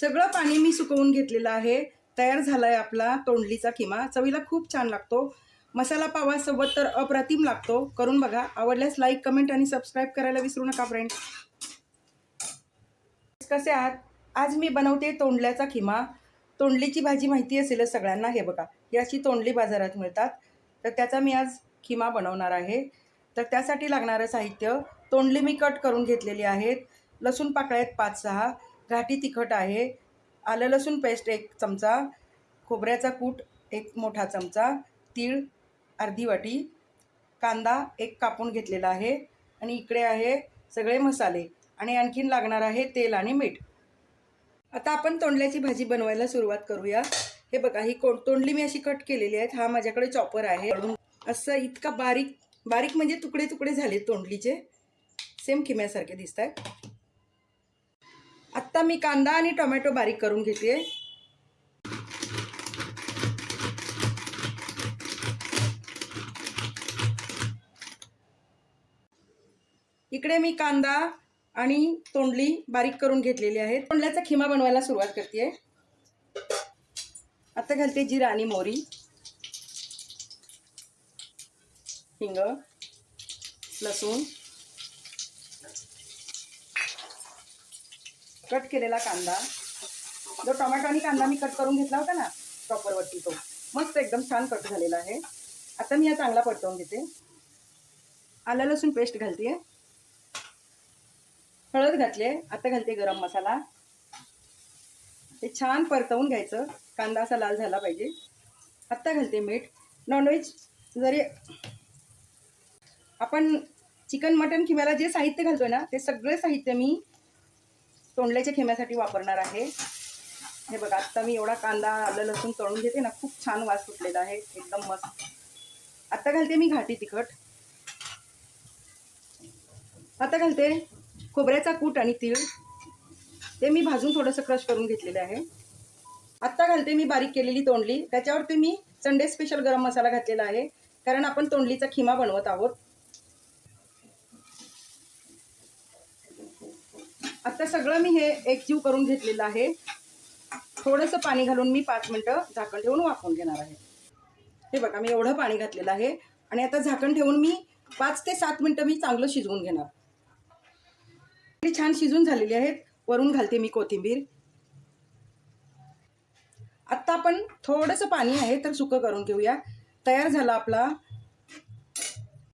सगळं पाणी मी सुकवून घेतलेलं आहे. तयार झाला आहे आपला तोंडलीचा किमा. चवीला खूप छान लागतो. मसाला पावासोबत तर अप्रतिम लागतो. करून बघा. आवडल्यास लाईक कमेंट आणि सबस्क्राईब करायला विसरू नका फ्रेंड कसे आहात? आज मी बनवते तोंडल्याचा खिमा तोंडलीची भाजी माहिती असेलच सगळ्यांना हे बघा. ही अशी तोंडली बाजारात मिळतात. तर त्याचा मी आज खिमा बनवणार आहे. तर त्यासाठी लागणारं साहित्य तोंडली मी कट करून घेतलेली आहेत. लसूण पाकळ्या आहेत पाच सहा. घाटी तिखट आहे. आलं लसूण पेस्ट एक चमचा खोबऱ्याचा कूट एक मोठा चमचा तीळ अर्धी वाटी कांदा एक कापून घेतलेला आहे आणि इकडे आहे सगळे मसाले आणि आणखीन लागणार आहे तेल आणि मीठ. आता आपण तोंडल्याची भाजी बनवायला सुरुवात करूया. हे बघा ही कोण तोंडली मी अशी कट केलेली आहेत. हा माझ्याकडे चॉपर आहे. असं इतका बारीक बारीक म्हणजे तुकडे तुकडे झाले तोंडलीचे. सेम खिम्यासारखे दिसत आहेत आत्ता मी कांदा आणि टोमॅटो बारीक करून घेते. इकडे मी कांदा आणि तोंडली बारीक करून घेतलेली आहे तोंडल्याचा खिमा बनवायला सुरुवात करते. आता घालते जिरा आणि मोरी हिंग लसूण. कट केलेला कांदा. जो टोमॅटो आणि कांदा मी कट करून घेतला होता ना प्रॉपरवरती तो. मस्त एकदम छान कट झालेला आहे. आता मी हा चांगला परतवून घेते. आलं लसूण पेस्ट घालते हळद घातले आता घालते गरम मसाला. ते छान परतवून घ्यायचं. कांदा असा लाल झाला पाहिजे. आत्ता घालते मीठ. नॉनव्हेज जरी आपण चिकन मटन किंवा जे साहित्य घालतोय ना ते सगळे साहित्य मी तोंडल्याच्या खिम्यासाठी वापरणार आहे. हे बघा आत्ता मी एवढा कांदा आलं लसूण तळून घेते ना खूप छान वास सुटलेला आहे. एकदम मस्त. आत्ता घालते मी घाटी तिखट. आता घालते खोबऱ्याचा कूट आणि तीळ. ते मी भाजून थोडंसं क्रश करून घेतलेलं आहे. आत्ता घालते मी बारीक केलेली तोंडली. त्याच्यावरती मी संडे स्पेशल गरम मसाला घातलेला आहे. कारण आपण तोंडलीचा खिमा बनवत आहोत. आता सगळं मी हे एकजीव करून घेतलेलं आहे. थोडंसं पाणी घालून मी पाच मिनटं झाकण ठेवून वाफवून घेणार आहे. हे बघा मी एवढं पाणी घातलेलं आहे आणि आता झाकण ठेवून मी पाच ते सात मिनटं मी चांगलं शिजवून घेणार. ती छान शिजून झालेली आहेत. वरून घालते मी कोथिंबीर. आत्ता आपण थोडंसं पाणी आहे तर सुकं करून घेऊया. तयार झाला आपला